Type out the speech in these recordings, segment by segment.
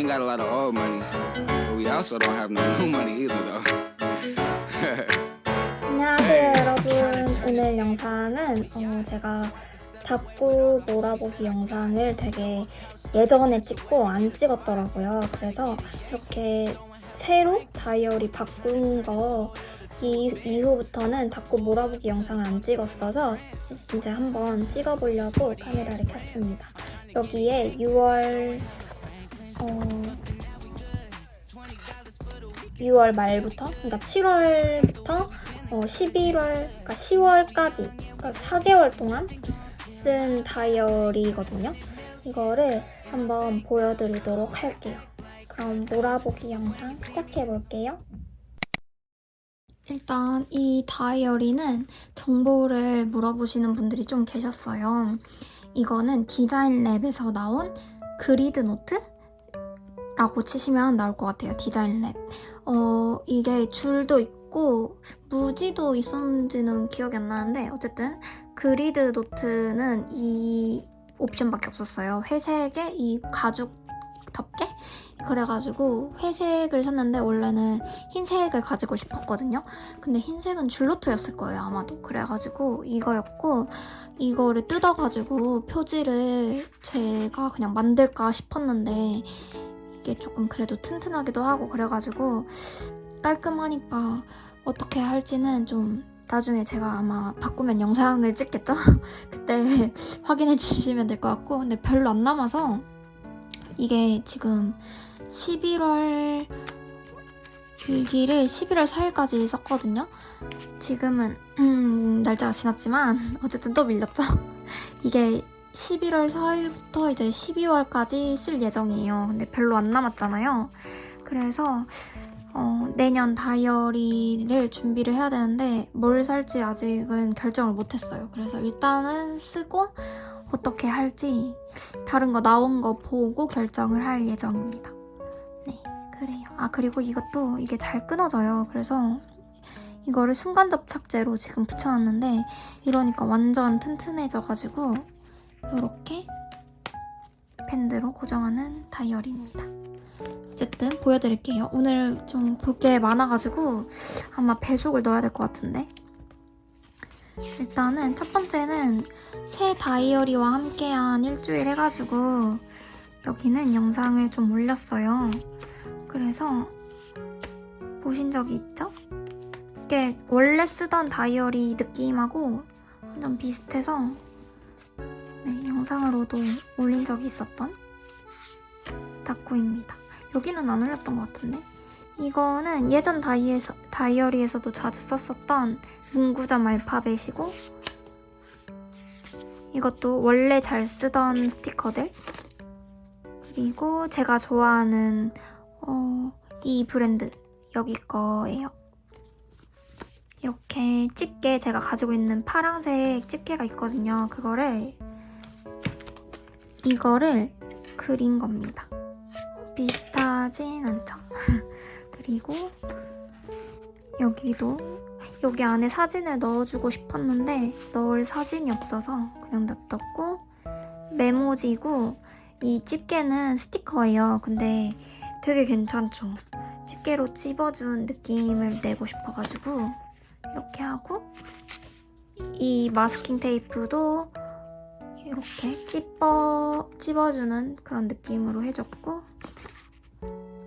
We ain't got a lot of old money, but we also don't have no new money either, though. 안녕하세요 여러분. 오늘 영상은 어, 제가 닫고 몰아보기 영상을 되게 예전에 찍고 안 찍었더라고요. 그래서 이렇게 새로 다이어리 바꾼 거 이, 이후부터는 닫고 몰아보기 영상을 안 찍었어서 이제 한번 찍어보려고 카메라를 켰습니다. 여기에 6월 어, 6월 말부터 그러니까 7월부터 어, 11월, 그러니까 10월까지, 그러니까 4개월 동안 쓴 다이어리거든요. 이거를 한번 보여드리도록 할게요. 그럼 몰아보기 영상 시작해 볼게요. 일단 이 다이어리는 정보를 물어보시는 분들이 좀 계셨어요. 이거는 디자인 랩에서 나온 그리드 노트? 라고 치시면 나올 것 같아요. 디자인 랩. 어, 이게 줄도 있고 무지도 있었는지는 기억이 안 나는데 어쨌든 그리드 노트는 이 옵션밖에 없었어요. 회색에 이 가죽 덮개? 그래가지고 회색을 샀는데 원래는 흰색을 가지고 싶었거든요. 근데 흰색은 줄노트였을 거예요 아마도. 그래가지고 이거였고 이거를 뜯어가지고 표지를 제가 그냥 만들까 싶었는데 이게 조금 그래도 튼튼하기도 하고 그래가지고 깔끔하니까 어떻게 할지는 좀 나중에 제가 아마 바꾸면 영상을 찍겠죠? 그때 확인해 주시면 될 것 같고 근데 별로 안 남아서 이게 지금 11월 일기를 11월 4일까지 썼거든요. 지금은 음, 날짜가 지났지만 어쨌든 또 밀렸죠. 이게 11월 4일부터 이제 12월까지 쓸 예정이에요. 근데 별로 안 남았잖아요. 그래서 어, 내년 다이어리를 준비를 해야 되는데 뭘 살지 아직은 결정을 못했어요. 그래서 일단은 쓰고 어떻게 할지 다른 거 나온 거 보고 결정을 할 예정입니다. 네, 그래요. 아 그리고 이것도 이게 잘 끊어져요. 그래서 이거를 순간 접착제로 지금 붙여놨는데 이러니까 완전 튼튼해져가지고 이렇게 밴드로 고정하는 다이어리입니다. 어쨌든 보여드릴게요. 오늘 좀 볼 게 많아가지고 아마 배속을 넣어야 될 것 같은데 일단은 첫 번째는 새 다이어리와 함께한 일주일 해가지고 여기는 영상을 좀 올렸어요. 그래서 보신 적이 있죠? 이게 원래 쓰던 다이어리 느낌하고 완전 비슷해서 네, 영상으로도 올린 적이 있었던 다꾸입니다. 여기는 안 올렸던 것 같은데? 이거는 예전 다이에서, 다이어리에서도 자주 썼었던 문구점 알파벳이고 이것도 원래 잘 쓰던 스티커들 그리고 제가 좋아하는 어, 이 브랜드 여기 거예요. 이렇게 집게 제가 가지고 있는 파랑색 집게가 있거든요. 그거를 이거를 그린 겁니다. 비슷하진 않죠. 그리고 여기도 여기 안에 사진을 넣어주고 싶었는데 넣을 사진이 없어서 그냥 놔뒀고 메모지고 이 집게는 스티커예요. 근데 되게 괜찮죠. 집게로 찝어준 느낌을 내고 싶어가지고 이렇게 하고 이 마스킹 테이프도 이렇게 찝어, 찝어주는 그런 느낌으로 해줬고.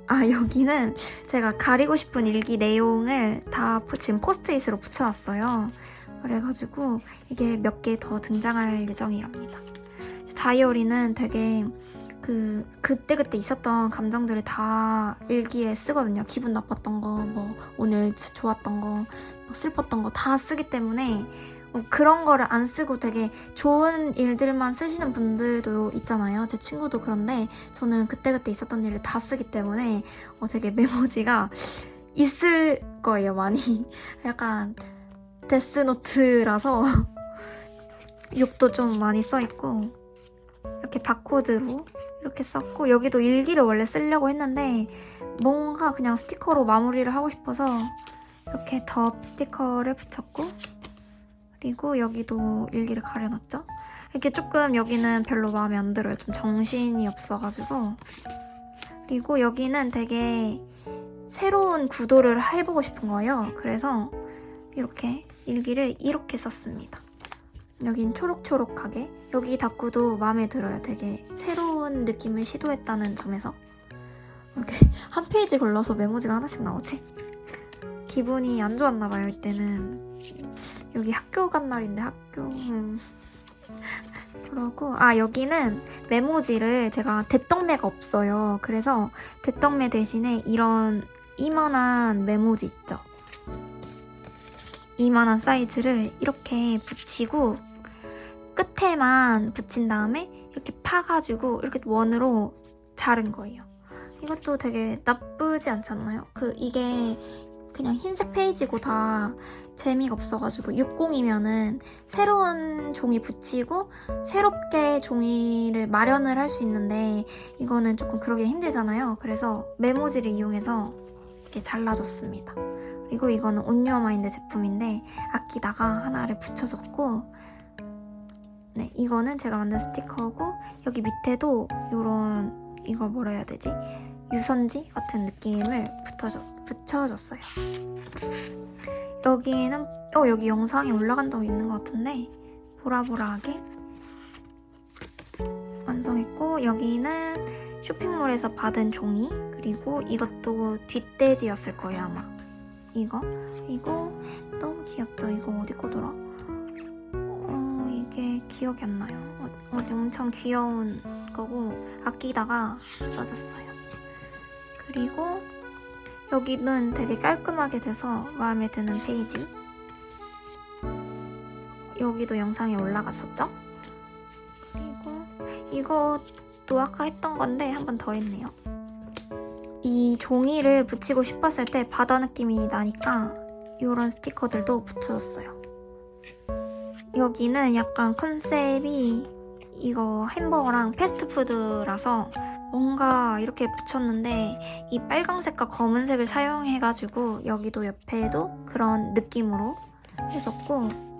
아 여기는 제가 가리고 싶은 일기 내용을 다 포- 지금 포스트잇으로 붙여놨어요. 그래가지고 이게 몇 개 더 등장할 예정이랍니다. 다이어리는 되게 그 그때그때 있었던 감정들을 다 일기에 쓰거든요. 기분 나빴던 거 뭐 오늘 좋았던 거뭐 슬펐던 거 다 쓰기 때문에 어, 그런 거를 안 쓰고 되게 좋은 일들만 쓰시는 분들도 있잖아요. 제 친구도 그런데 저는 그때그때 있었던 일을 다 쓰기 때문에 어, 되게 메모지가 있을 거예요, 많이. 약간 데스노트라서 욕도 좀 많이 써있고 이렇게 바코드로 이렇게 썼고 여기도 일기를 원래 쓰려고 했는데 뭔가 그냥 스티커로 마무리를 하고 싶어서 이렇게 덥 스티커를 붙였고 그리고 여기도 일기를 가려놨죠. 이렇게 조금 여기는 별로 마음에 안 들어요. 좀 정신이 없어가지고 그리고 여기는 되게 새로운 구도를 해보고 싶은 거예요. 그래서 이렇게 일기를 이렇게 썼습니다. 여긴 초록초록하게 여기 다꾸도 마음에 들어요. 되게 새로운 느낌을 시도했다는 점에서 이렇게 한 페이지 걸러서 메모지가 하나씩 나오지? 기분이 안 좋았나 봐요. 이때는 여기 학교 간 날인데 학교 음. 그러고 아 여기는 메모지를 제가 대떡매가 없어요. 그래서 대떡매 대신에 이런 이만한 메모지 있죠. 이만한 사이즈를 이렇게 붙이고 끝에만 붙인 다음에 이렇게 파가지고 이렇게 원으로 자른 거예요. 이것도 되게 나쁘지 않잖아요. 그 이게 그냥 흰색 페이지고 다 재미가 없어가지고 60이면은 새로운 종이 붙이고 새롭게 종이를 마련을 할 수 있는데 이거는 조금 그러기 힘들잖아요. 그래서 메모지를 이용해서 이렇게 잘라줬습니다. 그리고 이거는 온유어마인드 제품인데 아끼다가 하나를 붙여줬고 네 이거는 제가 만든 스티커고 여기 밑에도 이런 이걸 뭐라 해야 되지? 유선지 같은 느낌을 붙여줬, 붙여줬어요. 여기는 어 여기 영상에 올라간 적 있는 것 같은데 보라보라하게 완성했고 여기는 쇼핑몰에서 받은 종이 그리고 이것도 뒷돼지였을 거예요 아마. 이거? 이거? 너무 귀엽죠? 이거 어디 거더라? 어 이게 기억이 안 나요. 어, 어디 엄청 귀여운 거고 아끼다가 써줬어요. 그리고 여기는 되게 깔끔하게 돼서 마음에 드는 페이지. 여기도 영상에 올라갔었죠? 그리고 이것도 아까 했던 건데 한 번 더 했네요. 이 종이를 붙이고 싶었을 때 바다 느낌이 나니까 이런 스티커들도 붙여줬어요. 여기는 약간 컨셉이 이거 햄버거랑 패스트푸드라서 뭔가 이렇게 붙였는데 이 빨강색과 검은색을 사용해가지고 여기도 옆에도 그런 느낌으로 해줬고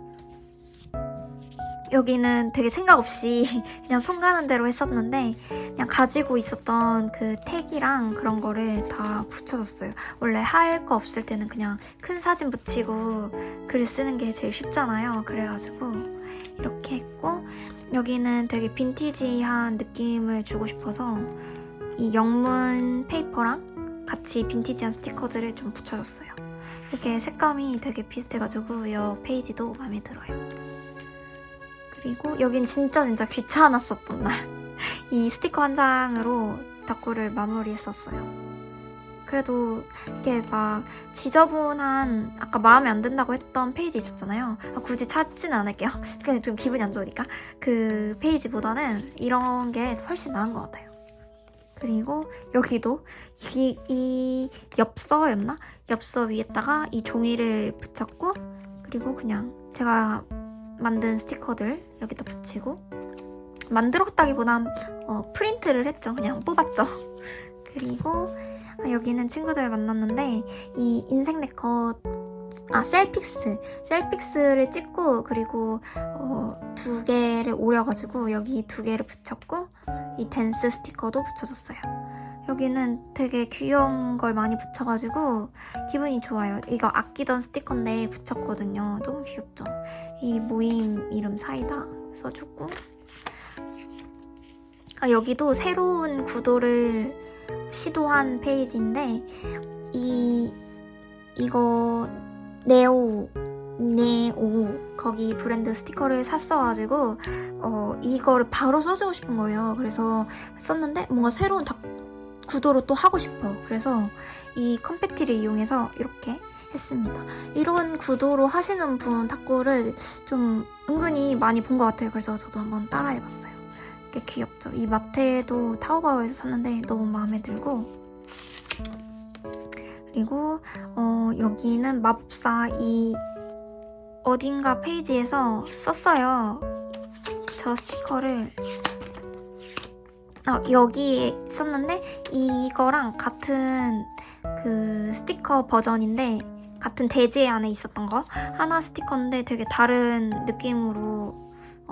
여기는 되게 생각 없이 그냥 손 가는 대로 했었는데 그냥 가지고 있었던 그 택이랑 그런 거를 다 붙여줬어요. 원래 할 거 없을 때는 그냥 큰 사진 붙이고 글 쓰는 게 제일 쉽잖아요. 그래가지고 이렇게 했고 여기는 되게 빈티지한 느낌을 주고 싶어서 이 영문 페이퍼랑 같이 빈티지한 스티커들을 좀 붙여줬어요. 이렇게 색감이 되게 비슷해가지고 이 페이지도 마음에 들어요. 그리고 여긴 진짜 진짜 귀찮았었던 날. 이 스티커 한 장으로 다꾸를 마무리했었어요. 그래도 이게 막 지저분한 아까 마음에 안 든다고 했던 페이지 있었잖아요. 아, 굳이 찾지는 않을게요. 그냥 좀 기분이 안 좋으니까 그 페이지보다는 이런 게 훨씬 나은 것 같아요. 그리고 여기도 이, 이 엽서였나? 엽서 위에다가 이 종이를 붙였고 그리고 그냥 제가 만든 스티커들 여기다 붙이고 만들었다기보단 어, 프린트를 했죠. 그냥 뽑았죠. 그리고 아, 여기는 친구들 만났는데 이 인생 네컷 아 셀픽스 셀픽스를 찍고 그리고 어, 두 개를 오려가지고 여기 두 개를 붙였고 이 댄스 스티커도 붙여줬어요. 여기는 되게 귀여운 걸 많이 붙여가지고 기분이 좋아요. 이거 아끼던 스티커인데 붙였거든요. 너무 귀엽죠? 이 모임 이름 사이다 써주고 아, 여기도 새로운 구도를 시도한 페이지인데 이 이거 네오 네오 거기 브랜드 스티커를 샀어가지고 어 이거를 바로 써주고 싶은 거예요. 그래서 썼는데 뭔가 새로운 다- 구도로 또 하고 싶어. 그래서 이 컴팩티를 이용해서 이렇게 했습니다. 이런 구도로 하시는 분 탁구를 좀 은근히 많이 본 것 같아요. 그래서 저도 한번 따라해봤어요. 꽤 귀엽죠. 이 마트에도 타오바오에서 샀는데 너무 마음에 들고 그리고 어, 여기는 마법사 이 어딘가 페이지에서 썼어요. 저 스티커를 어, 여기 썼는데 이거랑 같은 그 스티커 버전인데 같은 대지 안에 있었던 거 하나 스티커인데 되게 다른 느낌으로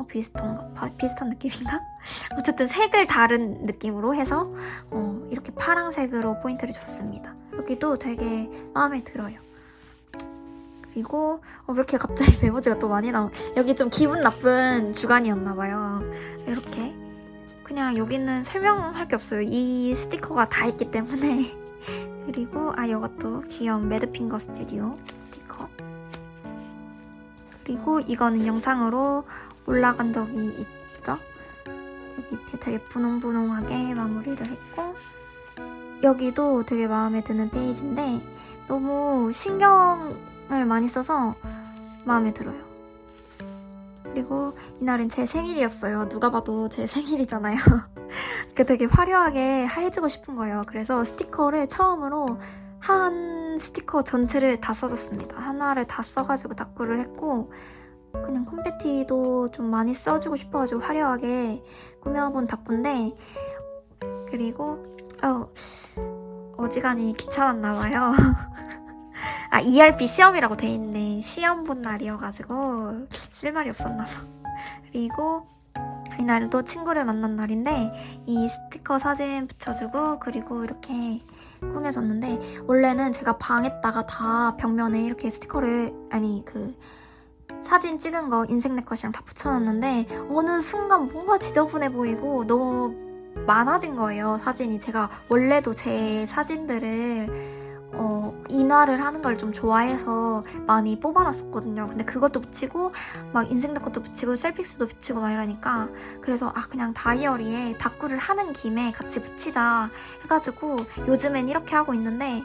어, 비슷한가? 바- 비슷한 느낌인가? 어쨌든 색을 다른 느낌으로 해서 어, 이렇게 파랑색으로 포인트를 줬습니다. 여기도 되게 마음에 들어요. 그리고 어, 왜 이렇게 갑자기 메모지가 또 많이 나오? 여기 좀 기분 나쁜 주간이었나 봐요. 이렇게 그냥 여기는 설명할 게 없어요. 이 스티커가 다 있기 때문에 그리고 아 이것도 귀여운 매드핑거 스튜디오 스티커 그리고 이거는 영상으로 올라간 적이 있죠. 여기 되게 분홍분홍하게 마무리를 했고 여기도 되게 마음에 드는 페이지인데 너무 신경을 많이 써서 마음에 들어요. 그리고 이날은 제 생일이었어요. 누가 봐도 제 생일이잖아요. 그 되게 화려하게 해주고 싶은 거예요. 그래서 스티커를 처음으로 한 스티커 전체를 다 써줬습니다. 하나를 다 써가지고 다꾸를 했고 그냥 컴패티도 좀 많이 써주고 싶어가지고 화려하게 꾸며본 다꾸인데 그리고 어, 어지간히 귀찮았나 봐요. 아 ERP 시험이라고 돼 있네. 시험 본 날이어가지고 쓸 말이 없었나 봐. 그리고 이날도 친구를 만난 날인데 이 스티커 사진 붙여주고 그리고 이렇게 꾸며줬는데 원래는 제가 방에다가 다 벽면에 이렇게 스티커를 아니 그 사진 찍은 거 인생 내 것이랑 다 붙여놨는데 어느 순간 뭔가 지저분해 보이고 너무 많아진 거예요 사진이 제가 원래도 제 사진들을 어, 인화를 하는 걸 좀 좋아해서 많이 뽑아놨었거든요 근데 그것도 붙이고 막 인생 내 것도 붙이고 셀픽스도 붙이고 막 이러니까 그래서 아 그냥 다이어리에 다꾸를 하는 김에 같이 붙이자 해가지고 요즘엔 이렇게 하고 있는데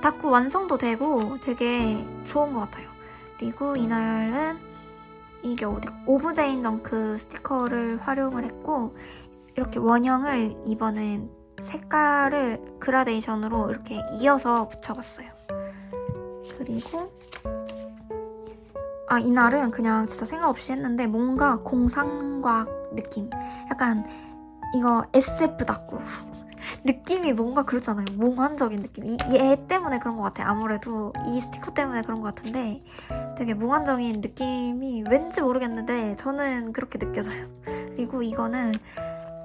다꾸 완성도 되고 되게 좋은 것 같아요. 그리고 이날은 이게 어디 오브제인 덩크 스티커를 활용을 했고 이렇게 원형을 이번엔 색깔을 그라데이션으로 이렇게 이어서 붙여봤어요. 그리고 아 이날은 그냥 진짜 생각 없이 했는데 뭔가 공상과학 느낌 약간 이거 SF 답고 느낌이 뭔가 그렇잖아요. 몽환적인 느낌. 이, 얘 때문에 그런 것 같아요. 아무래도 이 스티커 때문에 그런 것 같은데 되게 몽환적인 느낌이 왠지 모르겠는데 저는 그렇게 느껴져요. 그리고 이거는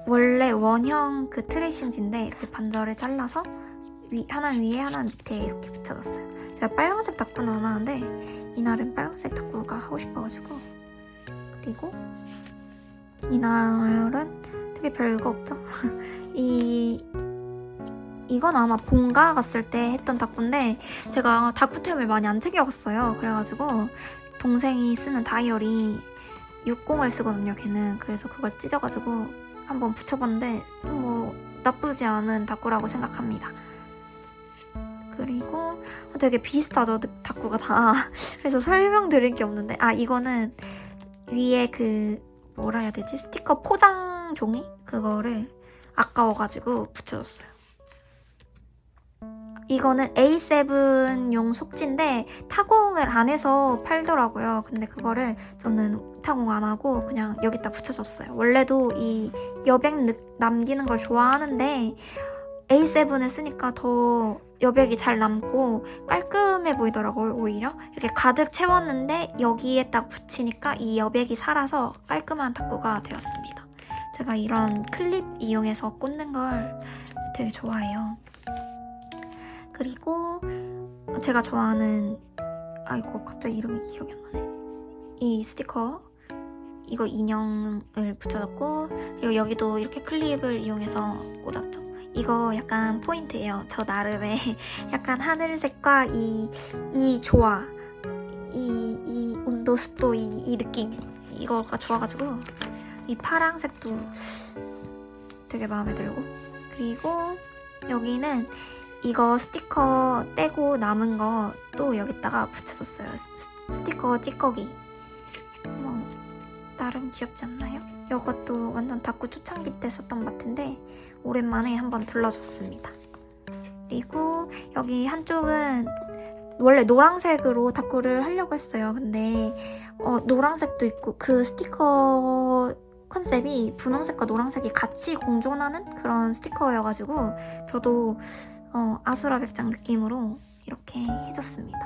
원래 원형 그 트레이싱지인데 이렇게 반절을 잘라서 위, 하나 위에 하나 밑에 이렇게 붙여줬어요. 제가 빨간색 닭구는 안 하는데 이날은 빨간색 닭구가 하고 싶어가지고. 그리고 이날은 되게 별거 없죠 이 이건 아마 본가 갔을 때 했던 닭구인데 제가 닭구템을 많이 안 챙겨갔어요. 그래가지고 동생이 쓰는 다이어리 60을 쓰거든요 걔는. 그래서 그걸 찢어가지고 한번 붙여봤는데 뭐 나쁘지 않은 닭구라고 생각합니다. 그리고 되게 비슷하죠 느- 닭구가 다. 그래서 설명드릴 게 없는데 아 이거는 위에 그 뭐라 해야 되지? 스티커 포장 종이? 그거를 아까워가지고 붙여줬어요. 이거는 A7용 속지인데 타공을 안 해서 팔더라고요. 근데 그거를 저는 타공 안 하고 그냥 여기다 붙여줬어요. 원래도 이 여백 느- 남기는 걸 좋아하는데 A7을 쓰니까 더 여백이 잘 남고 깔끔해 보이더라고요 오히려. 이렇게 가득 채웠는데 여기에 딱 붙이니까 이 여백이 살아서 깔끔한 탁구가 되었습니다 제가 이런 클립 이용해서 꽂는 걸 되게 좋아해요 그리고 제가 좋아하는 아이고 갑자기 이름이 기억이 안 나네 이 스티커 이거 인형을 붙여줬고 그리고 여기도 이렇게 클립을 이용해서 꽂았죠 이거 약간 포인트예요. 저 나름의 약간 하늘색과 이, 이 조화, 이, 이 온도, 습도, 이, 이 느낌. 이거가 좋아가지고 이 파랑색도 되게 마음에 들고. 그리고 여기는 이거 스티커 떼고 남은 거 또 여기다가 붙여줬어요. 스, 스티커 찌꺼기. 뭐, 나름 귀엽지 않나요? 이것도 완전 다꾸 초창기 때 썼던 마트인데 오랜만에 한번 둘러줬습니다. 그리고 여기 한쪽은 원래 노란색으로 다꾸를 하려고 했어요. 근데 어, 노란색도 있고 그 스티커 컨셉이 분홍색과 노란색이 같이 공존하는 그런 스티커여가지고 저도 어, 아수라 백장 느낌으로 이렇게 해줬습니다.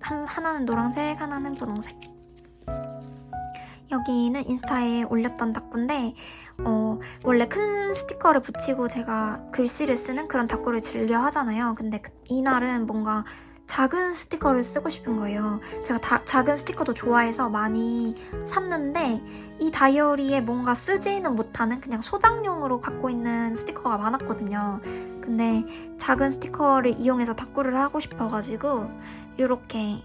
한, 하나는 노란색, 하나는 분홍색. 여기는 인스타에 올렸던 닭구인데 어, 원래 큰 스티커를 붙이고 제가 글씨를 쓰는 그런 닭구를 즐겨 하잖아요. 근데 그- 이날은 뭔가 작은 스티커를 쓰고 싶은 거예요. 제가 다- 작은 스티커도 좋아해서 많이 샀는데 이 다이어리에 뭔가 쓰지는 못하는 그냥 소장용으로 갖고 있는 스티커가 많았거든요. 근데 작은 스티커를 이용해서 닭구를 하고 싶어가지고 이렇게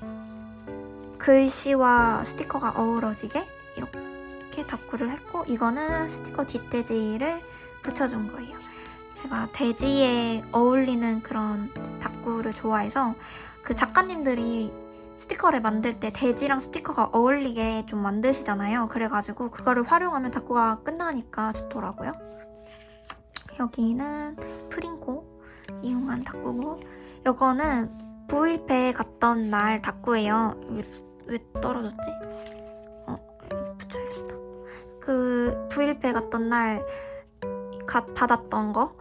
글씨와 스티커가 어우러지게 이렇게 닭구를 했고 이거는 스티커 뒷돼지를 붙여준 거예요. 제가 돼지에 어울리는 그런 닭구를 좋아해서 그 작가님들이 스티커를 만들 때 돼지랑 스티커가 어울리게 좀 만드시잖아요. 그래가지고 그거를 활용하면 닭구가 끝나니까 좋더라고요. 여기는 프링코 이용한 닭구고 이거는 부일패 갔던 날 닭구예요. 왜, 왜 떨어졌지? 어, 붙여야겠다. 그 부일패 갔던 날 가, 받았던 거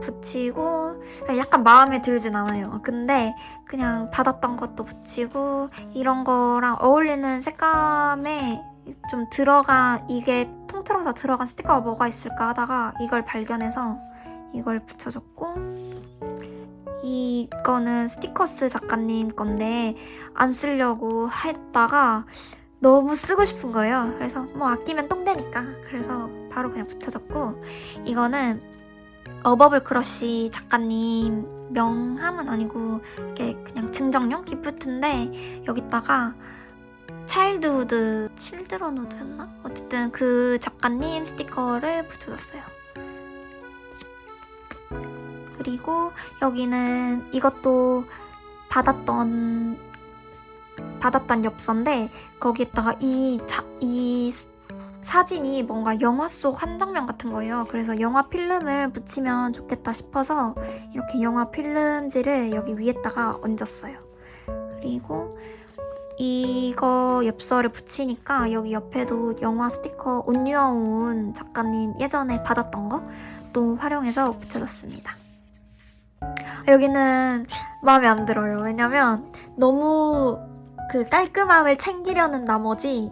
붙이고 약간 마음에 들진 않아요. 근데 그냥 받았던 것도 붙이고 이런 거랑 어울리는 색감에 좀 들어가 이게 통틀어서 들어간 스티커가 뭐가 있을까 하다가 이걸 발견해서 이걸 붙여줬고 이거는 스티커스 작가님 건데 안 쓰려고 했다가 너무 쓰고 싶은 거예요. 그래서 뭐 아끼면 똥되니까 그래서 바로 그냥 붙여줬고 이거는 어버블 크러쉬 작가님 명함은 아니고 이게 그냥 증정용 기프트인데 여기다가 차일드우드 칠드런 우드였나? 어쨌든 그 작가님 스티커를 붙여줬어요. 그리고 여기는 이것도 받았던 받았던 엽서인데 거기에다가 이, 자, 이 사진이 뭔가 영화 속 한 장면 같은 거예요. 그래서 영화 필름을 붙이면 좋겠다 싶어서 이렇게 영화 필름지를 여기 위에다가 얹었어요. 그리고 이거 엽서를 붙이니까 여기 옆에도 영화 스티커 온유어운 작가님 예전에 받았던 거 또 활용해서 붙여줬습니다. 여기는 마음에 안 들어요. 왜냐면 너무 그 깔끔함을 챙기려는 나머지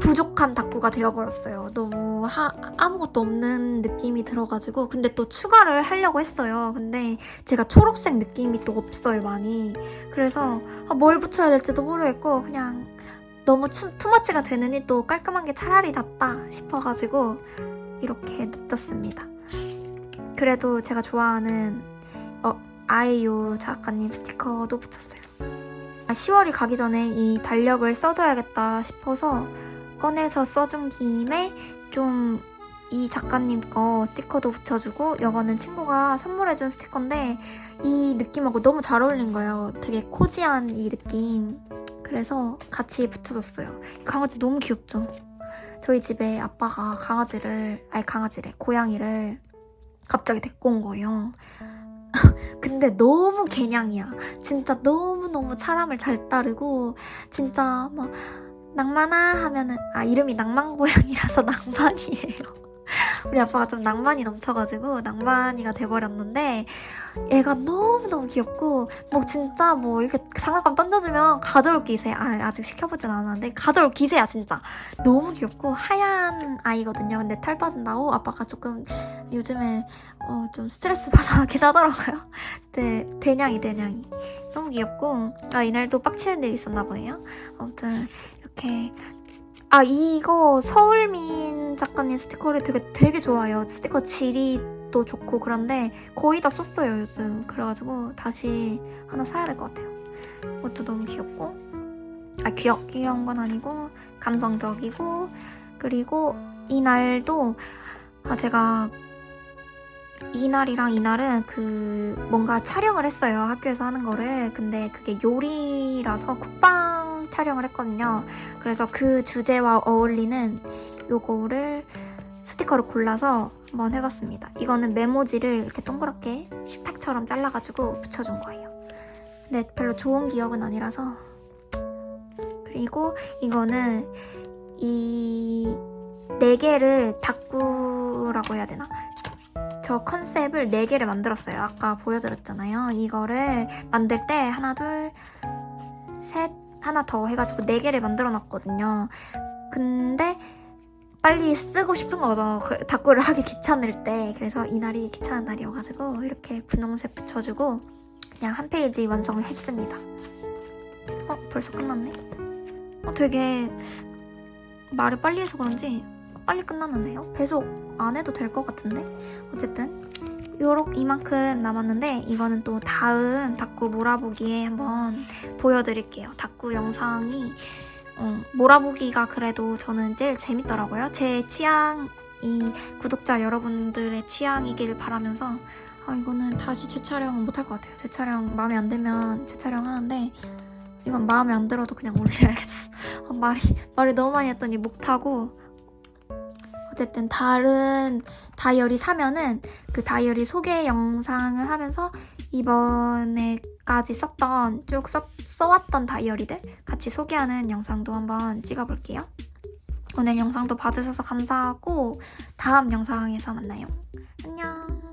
부족한 닭구가 되어버렸어요. 너무 하, 아무것도 없는 느낌이 들어가지고 근데 또 추가를 하려고 했어요. 근데 제가 초록색 느낌이 또 없어요 많이. 그래서 아, 뭘 붙여야 될지도 모르겠고 그냥 너무 추, 투머치가 되느니 또 깔끔한 게 차라리 낫다 싶어가지고 이렇게 냅뒀습니다. 그래도 제가 좋아하는 어, 아이유 작가님 스티커도 붙였어요. 10월이 가기 전에 이 달력을 써줘야겠다 싶어서 꺼내서 써준 김에 좀 이 작가님 거 스티커도 붙여주고 이거는 친구가 선물해준 스티커인데 이 느낌하고 너무 잘 어울린 거예요. 되게 코지한 이 느낌. 그래서 같이 붙여줬어요. 이 강아지 너무 귀엽죠? 저희 집에 아빠가 강아지를, 아니 강아지래, 고양이를 갑자기 데리고 온 거예요. 근데 너무 개냥이야. 진짜 너무너무 사람을 잘 따르고, 진짜 막, 낭만아 하면은, 아, 이름이 낭만고양이라서 낭만이에요. 우리 아빠가 좀 낭만이 넘쳐가지고 낭만이가 돼버렸는데 얘가 너무너무 귀엽고 뭐 진짜 뭐 이렇게 장난감 던져주면 가져올 기세 아, 아직 시켜보진 않았는데 가져올 기세야 진짜. 너무 귀엽고 하얀 아이거든요. 근데 탈 빠진다고 아빠가 조금 요즘에 어, 좀 스트레스 받아 하긴 하더라고요. 근데 대냥이 대냥이. 너무 귀엽고 아 이날도 빡치는 일이 있었나 보네요. 아무튼 이렇게 아 이거 서울민 작가님 스티커를 되게 되게 좋아해요. 스티커 질이 또 좋고 그런데 거의 다 썼어요 요즘. 그래가지고 다시 하나 사야 될 것 같아요. 이것도 너무 귀엽고 아 귀여 귀여운 건 아니고 감성적이고 그리고 이날도 아 제가 이날이랑 이날은 그 뭔가 촬영을 했어요 학교에서 하는 거를 근데 그게 요리라서 국방 촬영을 했거든요 그래서 그 주제와 어울리는 요거를 스티커를 골라서 한번 해봤습니다 이거는 메모지를 이렇게 동그랗게 식탁처럼 잘라가지고 붙여준 거예요 근데 별로 좋은 기억은 아니라서 그리고 이거는 이 네 개를 닭구라고 해야 되나? 저 컨셉을 4개를 만들었어요. 아까 보여드렸잖아요. 이거를 만들 때 하나, 둘, 셋, 하나 더 해가지고 4개를 만들어 놨거든요. 근데 빨리 쓰고 싶은 거죠. 그 다꾸를 하기 귀찮을 때. 그래서 이날이 귀찮은 날이어가지고 이렇게 분홍색 붙여주고 그냥 한 페이지 완성을 했습니다. 어, 벌써 끝났네. 어, 되게 말을 빨리 해서 그런지 빨리 끝났는데요? 배속 안 해도 될 것 같은데? 어쨌든 요렇 이만큼 남았는데 이거는 또 다음 다꾸 몰아보기에 한번 보여드릴게요. 다꾸 영상이 어, 몰아보기가 그래도 저는 제일 재밌더라고요. 제 취향이 구독자 여러분들의 취향이길 바라면서 아 이거는 다시 재촬영 못할 것 같아요. 재촬영 마음에 안 들면 재촬영 하는데 이건 마음에 안 들어도 그냥 올려야겠어. 아, 말이 말을 너무 많이 했더니 목 타고 어쨌든 다른 다이어리 사면은 그 다이어리 소개 영상을 하면서 이번에까지 썼던 쭉 써, 써왔던 다이어리들 같이 소개하는 영상도 한번 찍어볼게요. 오늘 영상도 봐주셔서 감사하고 다음 영상에서 만나요. 안녕.